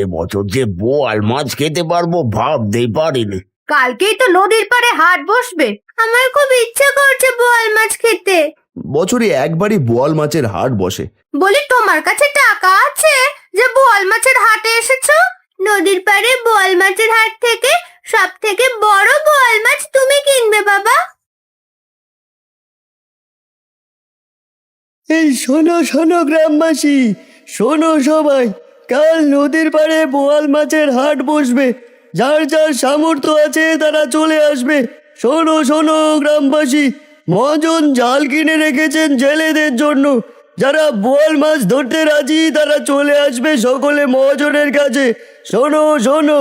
এবছর যে বোয়াল মাছ খেতে পারব ভাবতেই পারিনি। কালকেই তো নদীর পাড়ে হাট বসবে। আমার খুব ইচ্ছা করছে বোয়াল মাছ খেতে। বছরে একবারই বোয়াল মাছের হাট বসে। বলি তোমার কাছে টাকা আছে যে বোয়াল মাছের হাটে এসেছ? নদীর পাড়ে বোয়াল মাছের হাট থেকে সব থেকে বড় বোয়াল মাছ তুমি কিনবে বাবা। এই শোনো শোনো গ্রামবাসী শোনো সবাই। কাল নদীর পাড়ে বোয়াল মাছের হাট বসবে। যার যার সামর্থ্য আছে তারা চলে আসবে। শোনো শোনো, গ্রামবাসী মজন জাল কিনে রেখেছেন জেলেদের জন্য। যারা বোয়াল মাছ ধরতে রাজি, তারা চলে আসবে সকলে মহাজনের কাছে। শোনো শোনো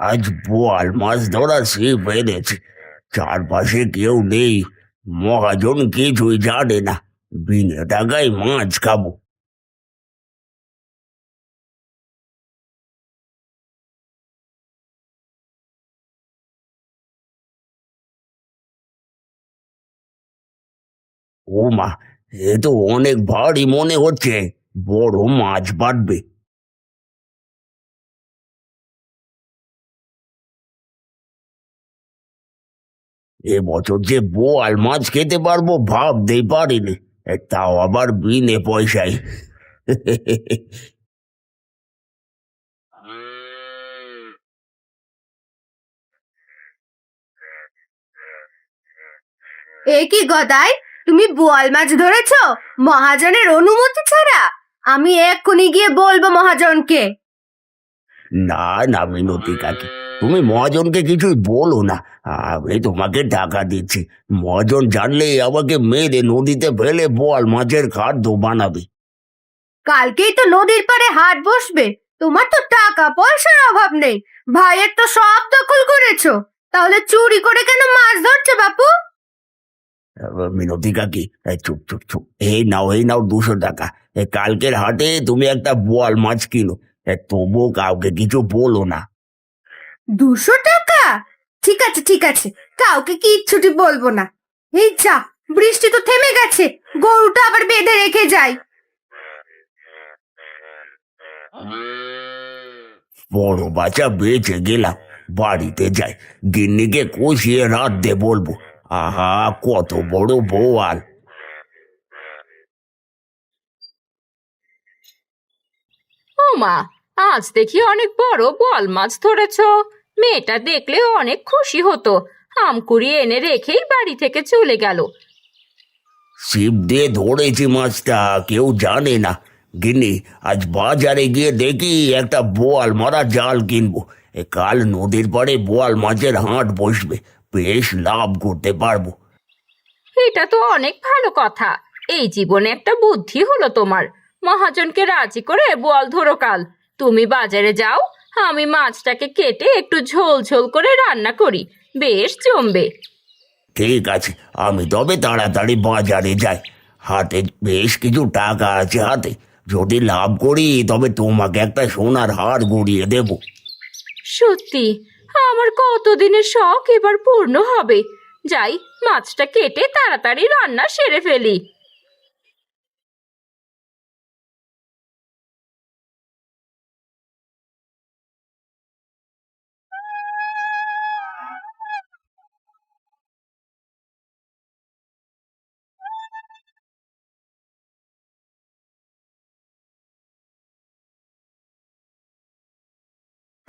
আজ বোয়াল মাছ ধরা সে বেড়েছে চারপাশে কেউ নেই। মহাজন কিছুই জানে না। বিনে টাকায় মাছ খাব। ও মা, এ তো অনেক ভারী মনে হচ্ছে। বড় মাছ বাড়বে এবছর যে বোয়াল মাছ খেতে পারব ভাবতেই পারিনি। তাও আবার বিনে পয়সায়। এ কি গদাই তুমি বোয়াল মাছ ধরেছো? মহাজনের অনুমতি ছাড়া। আমি এক্ষুনি গিয়ে বলব মহাজনকে। না না মিনতি কাকি। তুমি মহাজনকে কিছুই বলো না। আমি তোমাকে টাকা দিচ্ছি। মহাজন জানলে আমাকে মেরে নদীতে ফেলে বল মাছের খাদ্য বানাবে। কালকেই তো নদীর পাড়ে হাট বসবে। তোমার তো টাকা পয়সার অভাব নেই। ভাইয়ের তো সব দখল করেছ। তাহলে চুরি করে কেন মাছ ধরছো বাপু? মিনতি কাকি এই চুপ চুপ চুপ। এই নাও এই নাও দুশো টাকা। কালকের হাটে তুমি একটা বোয়াল মাছ কিনো। তবুও কাউকে কিছু বলো না। দুশো টাকা? ঠিক আছে ঠিক আছে। কাউকে কিচ্ছুটি বলব না। এই যা বৃষ্টি তো থেমে গেছে। গরুটা আবার বেঁধে রেখে যাই। বড় বাচ্চা বেঁচে গেলাম। বাড়িতে যাই। গিন্নিকে কষিয়ে রাঁধতে বলব। আহা কত বড় বোয়াল। ও মা আজ দেখি অনেক বড় বল মাছ ধরেছ। মেয়েটা দেখলে অনেক খুশি হতো। আম কুড়িয়ে এনে রেখেই বাড়ি থেকে চলে গেল। ছিপ দিয়ে ধরেছি মাছটা কেউ জানে না। গিনি আজ বাজারে গিয়ে দেখি একটা বোয়াল মারা জাল কিনবো। এ কাল নদীর পাড়ে বোয়াল মাছের হাট বসবে বেশ লাভ করতে পারব। এটা তো অনেক ভালো কথা। এই জীবনে একটা বুদ্ধি হলো তোমার। মহাজনকে রাজি করে বল ধরো কাল। তুমি বাজারে যাও আমি মাছটাকে কেটে একটু ঝোল ঝোল করে রান্না করি। বেশ জমবে। ঠিক আছে আমি তবে তাড়াতাড়ি বাজারে যাই। হাতে বেশ কিছু টাকা আছে হাতে। যদি লাভ করি তবে তোমাকে একটা সোনার হার গড়িয়ে দেব। সত্যি আমার কতদিনের শখ এবার পূর্ণ হবে। যাই মাছটা কেটে তাড়াতাড়ি রান্না সেরে ফেলি।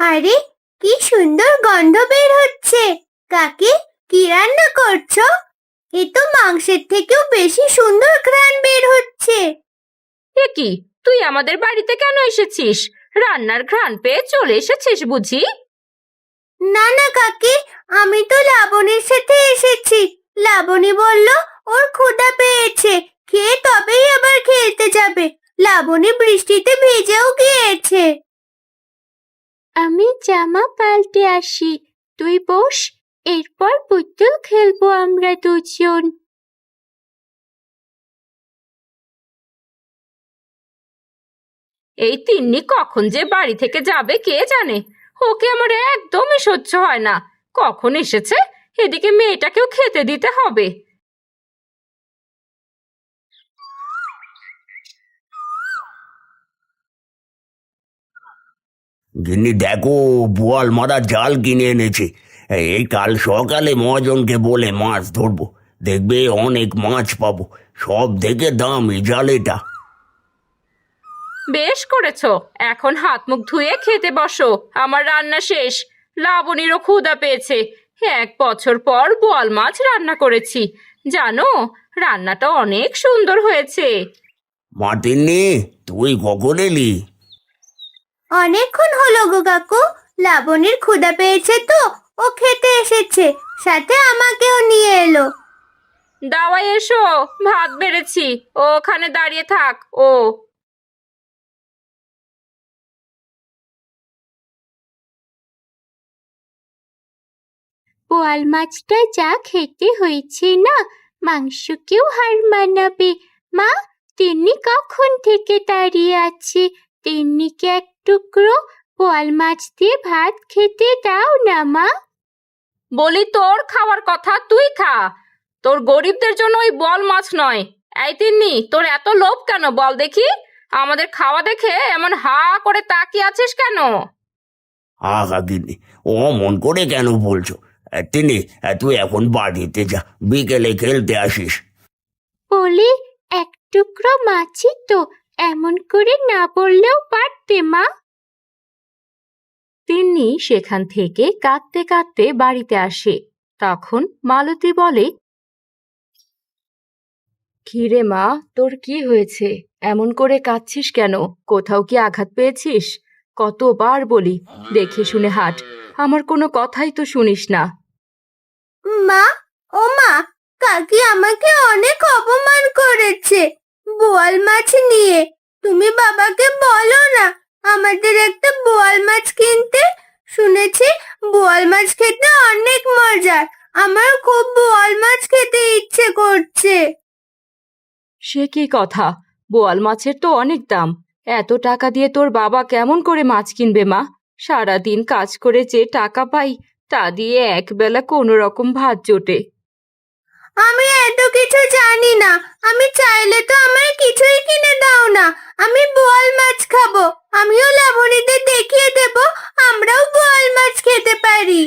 আরে কি সুন্দর গন্ধ বের হচ্ছে। কাকে কি রান্না করছ? এ তো মাংসের থেকেও বেশি সুন্দর ঘ্রাণ বের হচ্ছে। এ কি তুই আমাদের বাড়িতে কেন এসেছিস? রান্নার ঘ্রাণ পেয়ে চলে এসেছিস বুঝি? না না কাকি আমি তো লাবণীর সাথে এসেছি। লাবণী বলল ওর ক্ষুধা পেয়েছে খেয়ে তবেই আবার খেলতে যাবে। লাবণী বৃষ্টিতে ভিজেও গিয়েছে। আমি জামা পাল্টে আসি, তুই বস, এরপর পুতুল খেলব আমরা দুজন। এই তিন্নি কখন যে বাড়ি থেকে যাবে কে জানে? ওকে আমার একদমই সহ্য হয় না। কখন এসেছে? এদিকে মেয়েটাকেও খেতে দিতে হবে। গিন্নি দেখো বোয়াল মারা জাল কিনে এনেছে। এই কাল সকালে মহাজনকে বলে মাছ ধরবো। দেখবে অনেক মাছ পাবো। সব থেকে দামি জাল এটা বেশ করেছ। এখন হাত মুখ ধুয়ে খেতে বসো। আমার রান্না শেষ। লাবণীরও ক্ষুধা পেয়েছে। এক বছর পর বোয়াল মাছ রান্না করেছি। জানো রান্নাটা অনেক সুন্দর হয়েছে। মার্তিননি তুই কখন এলি? অনেকক্ষণ হলো গো কাকু। লাবণীর ক্ষুধা পেয়েছে তো ও খেতে এসেছে সাথে আমাকেও নিয়ে এলো। দাওয়াই এসো ভাত বেড়েছি ও ওখানে দাঁড়িয়ে থাক ও। বোয়াল মাছটা যা খেতে হয়েছে না মাংসকেও হার মানাবে। মা তিনি কখন থেকে দাঁড়িয়ে আছে? তিন্নিকে এক টুকরো বোয়াল মাছ দিয়ে ভাত খেতে দাও না মা। বলি তোর খাওয়ার কথা তুই খা। তোর গরিবদের জন্য ওই বল মাছ নয়। এই তিন্নি তোর এত লোভ কেন বল দেখি? আমাদের খাওয়া দেখে এমন হা করে তাকিয়ে আছিস কেন? আহা গিন্নি ও মন করে কেন বলছো? তিনি তুই এখন বাড়িতে যা বিকেলে খেলতে আসিস। বলি এক টুকরো মাছই তো। এমন করে না বললেও পারতে, মা। তিন্নি সেখান থেকে কাঁদতে কাঁদতে বাড়িতে আসে। তখন মালতী বলে, কিরে মা, তোর কি হয়েছে? এমন করে কাঁদছিস কেন? কোথাও কি আঘাত পেয়েছিস? কতবার বলি, দেখে শুনে হাট। আমার কোনো কথাই তো শুনিস না। মা, ও মা, কাকি আমাকে অনেক অপমান করেছে। বোয়াল মাছ নিয়ে। তুমি বাবাকে বলো না, আমাদের একটা বোয়াল মাছ কিনতে। শুনেছি বোয়াল মাছ খেতে অনেক মজার আমার খুব বোয়াল মাছ খেতে ইচ্ছে করছে। সে কি কথা? বোয়াল মাছের তো অনেক দাম। এত টাকা দিয়ে তোর বাবা কেমন করে মাছ কিনবে মা? সারাদিন কাজ করে যে টাকা পাই, তা দিয়ে একবেলা কোনো রকম ভাত জোটে। আমি এত কিছু জানি না। আমি চাইলে তো আমায় কিছুই কিনে দাও না। আমি বোয়াল মাছ খাব। আমিও লাবণীদের দেখিয়ে দেব। আমরাও বোয়াল মাছ খেতে পারি।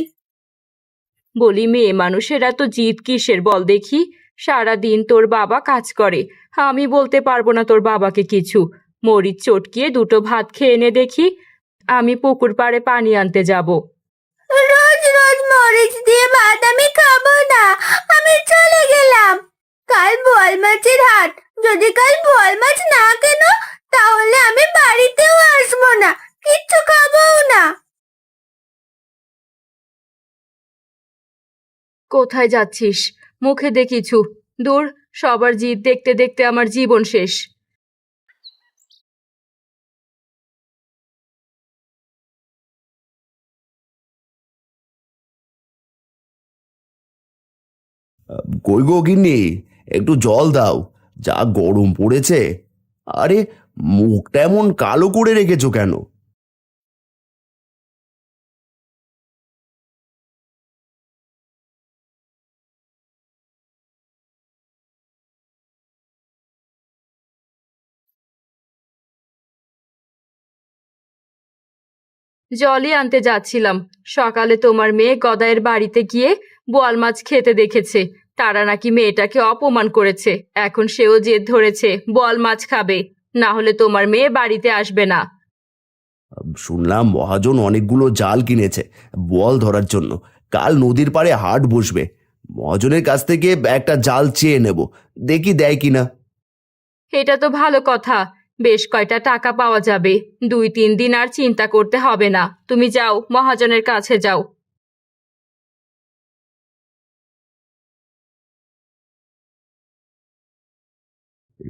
বলি, মেয়ে মানুষেরা তো জিদ কিসের বল দেখি? সারাদিন তোর বাবা কাজ করে। আমি বলতে পারব না তোর বাবাকে কিছু। মরিচ চটকিয়ে দুটো ভাত খেয়ে এনে দেখি। আমি পুকুর পাড়ে পানি আনতে যাব রোজ রোজ মরিচ দিয়ে ভাত খাব না। আমি চলে গেলাম। কাল বোয়াল মাছের হাট। যদি কাল বোয়াল মাছ না কেন, তাহলে আমি বাড়িতেও আসব না। কিচ্ছু খাবোও না। কোথায় যাচ্ছিস? মুখে দে কিছু। দূর, সবার জিদ দেখতে দেখতে আমার জীবন শেষ। কই গো গিন্নি? একটু জল দাও। যা গরম পড়েছে। আরে, মুখটা এমন কালো করে রেখেছো কেন? জলই আনতে যাচ্ছিলাম। সকালে তোমার মেয়ে গদায়ের বাড়িতে গিয়ে বোয়াল মাছ খেতে দেখেছে। তারা নাকি মেয়েটাকে অপমান করেছে। এখন সেও জেদ ধরেছে বোয়াল মাছ খাবে। না হলে তোমার মেয়ে বাড়িতে আসবে না। শুনলাম মহাজন অনেকগুলো জাল কিনেছে বল ধরার জন্য। কাল নদীর পাড়ে হাট বসবে। মহাজনের কাছ থেকে একটা জাল চেয়ে নেব। দেখি দেয় কিনা। এটা তো ভালো কথা। বেশ কয়টা টাকা পাওয়া যাবে। দুই তিন দিন আর চিন্তা করতে হবে না। তুমি যাও মহাজনের কাছে যাও।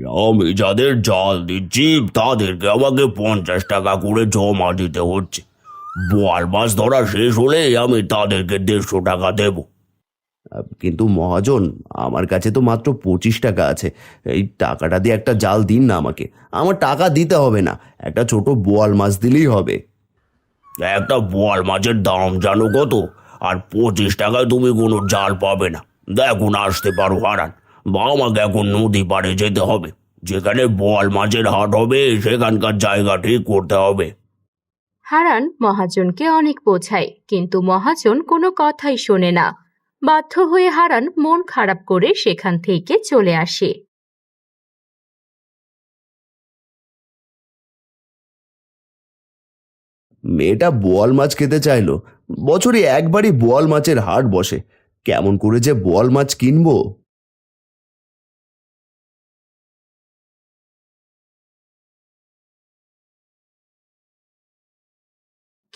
আমি যাদের জাল দিচ্ছি তাদেরকে আমাকে পঞ্চাশ টাকা করে জমা দিতে হচ্ছে। বোয়াল মাছ ধরা শেষ হলে আমি তাদেরকে দেড়শো টাকা দেবো। কিন্তু মহাজন আমার কাছে তো মাত্র পঁচিশ টাকা আছে। এই টাকাটা দিয়ে একটা জাল দিন না আমাকে। আমার টাকা দিতে হবে না। একটা ছোট বোয়াল মাছ দিলেই হবে। একটা বোয়াল মাছের দাম জানো কত? আর পঁচিশ টাকায় তুমি কোনো জাল পাবে না। দেখুন আসতে পারো হারান। আমাকে এখন নদী পাড়ে যেতে হবে। যেখানে বোয়াল মাছের হাট হবে সেখানকার জায়গা ঠিক করতে হবে। হারান মহাজনকে অনেক বোঝায় কিন্তু মহাজন কোনো কথাই শোনে না। বাধ্য হয়ে হারান মন খারাপ করে সেখান থেকে চলে আসে। মেয়েটা বোয়াল মাছ খেতে চাইলো। বছরে একবারই বোয়াল মাছের হাট বসে। কেমন করে যে বোয়াল মাছ কিনবো?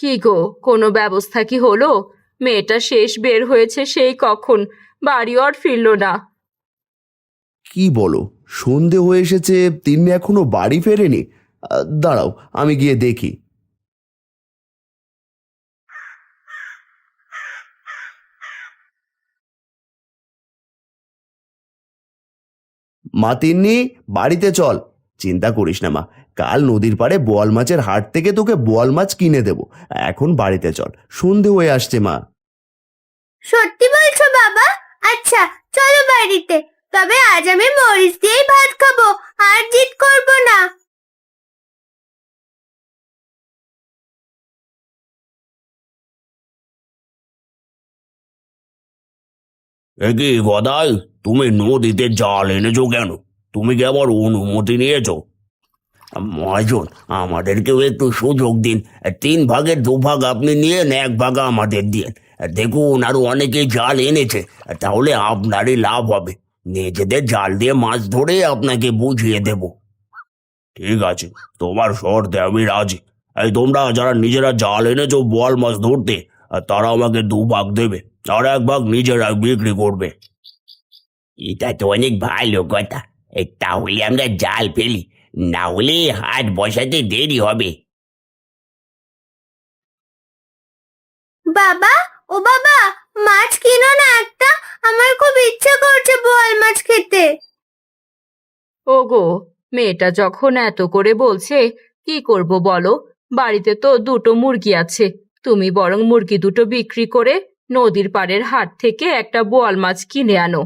কি গো, কোনো ব্যবস্থা কি হলো? মেয়েটা শেষ বের হয়েছে সেই কখন, বাড়ি আর ফিরল না। কি বলো, সন্ধে হয়ে এসেছে তিনি এখনও বাড়ি ফেরেনি? দাঁড়াও, আমি গিয়ে দেখি। মা তিন্নি, বাড়িতে চল। চিন্তা করিস না মা কাল নদীর পাড়ে বোয়াল মাছের হাট থেকে তোকে বোয়াল মাছ কিনে দেব। এখন বাড়িতে চল সন্ধে হয়ে আসছে মা। সত্যি বলছো বাবা? আচ্ছা চলো বাড়িতে। তবে আজ আমি মরিচ দিয়েই ভাত খাব আর জিত করব না। একই গদাই তুমি নদীতে জাল এনেছো কেন? তুমি কি আবার অনুমতি নিয়েছো? মহাজন, আমাদেরকেও একটু সুযোগ দিন। তিন ভাগের দু ভাগ আপনি নিয়ে এক ভাগ আমাদের দিন দেখুন, আরও অনেকে জাল এনেছে, তাহলে আপনারই লাভ হবে। নিজেদের জাল দিয়ে মাছ ধরে আপনাকে বুঝিয়ে দেব। ঠিক আছে, তোমার শর্তে আমি রাজি। এই তোমরা যারা নিজেরা জাল এনেছো বোয়াল মাছ ধরতে, তারা আমাকে দু ভাগ দেবে, আর এক ভাগ নিজেরা বিক্রি করবে। এটা তো অনেক ভালো কথা। তাহলে আমরা জাল ফেলি না হলে হাট বসাতে দেরি হবে। বাবা ও বাবা মাছ কিনো না একটা? আমার খুব ইচ্ছে করছে বোয়াল মাছ খেতে। ওগো মেয়েটা যখন এত করে বলছে কি করব বলো? বাড়িতে তো দুটো মুরগি আছে। তুমি বরং মুরগি দুটো বিক্রি করে নদীর পাড়ের হাট থেকে একটা বোয়াল মাছ কিনে আনো।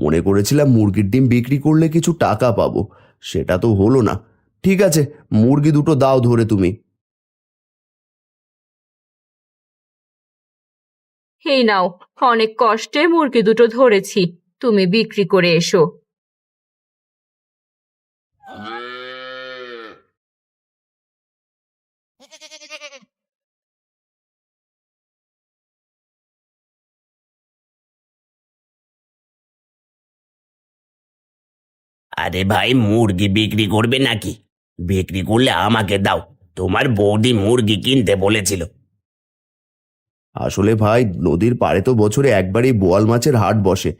মনে করেছিলাম মুরগির ডিম বিক্রি করলে কিছু টাকা পাবো। সেটা তো হলো না। ঠিক আছে, মুরগি দুটো দাও ধরে তুমি। এই নাও, অনেক কষ্টে মুরগি দুটো ধরেছি। তুমি বিক্রি করে এসো। আরে ভাই মুরগি বিক্রি করবে নাকি? বিক্রি করলে আমাকে দাও তোমার বৌদি মুরগি কিনতে বলেছিল। আসলে ভাই নদীর পাড়ে তো বছরে একবারই বোয়াল মাছের হাট বসে।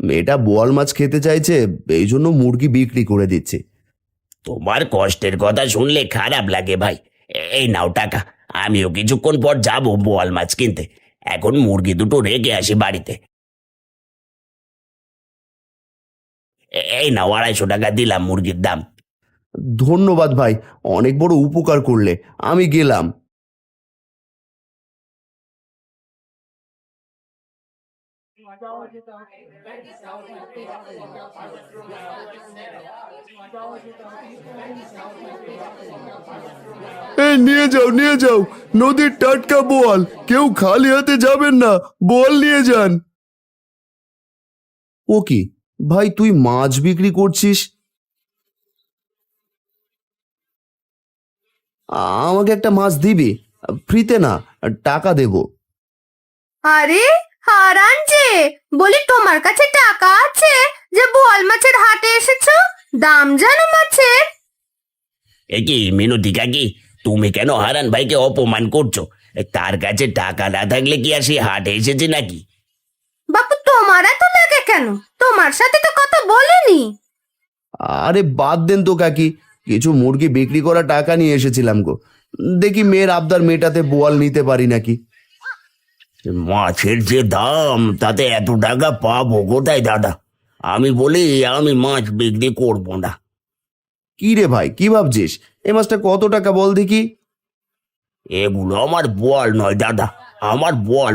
মেয়েটা বোয়াল মাছ খেতে চাইছে এই জন্য মুরগি বিক্রি করে দিচ্ছে। তোমার কষ্টের কথা শুনলে খারাপ লাগে ভাই। এই নাও টাকা আমিও কিছুক্ষণ পর যাব বোয়াল মাছ কিনতে। এখন মুরগি দুটো রেখে আসি বাড়িতে। এই নাও আড়াইশো টাকা দিলাম মুরগির দাম। ধন্যবাদ ভাই অনেক বড় উপকার করলে আমি গেলাম। এই নিয়ে যাও নিয়ে যাও নদীর টাটকা বোয়াল কেউ খালি হাতে যাবেন না বোয়াল নিয়ে যান। ও কি? ভাই তুই মাছ বিক্রি করছিস? আমাকে একটা মাছ দিবি ফ্রিতে না টাকা দেব। আরে হারান যে বলি তোমার কাছে টাকা আছে যে বোয়াল মাছের হাটে এসেছ? দাম জানো মাছের? এ কি মিনতি কাকি তুমি কেন হারান ভাইকে অপমান করছ? তার কাছে টাকা না থাকলে কি আর সে হাটে এসেছে নাকি? বাপু তোমার এত লাগে কেন? তোমার সাথে তো কথা বলিনি। আরে বাদ দেন তো কাকি কিছু মুরগি বিক্রি করা টাকা নিয়ে এসেছিলাম গো। দেখি মেয়ের আবদার মেটাতে বোয়াল নিতে পারি নাকি? মাছের যে দাম তাতে এত টাকা পাবো কোথায় দাদা? আমি বলি আমি মাছ বিক্রি করব না। কি রে ভাই কি ভাবছিস? এ মাছটা কত টাকা বল দেখি। এগুলো আমার বল নয় দাদা আমার বল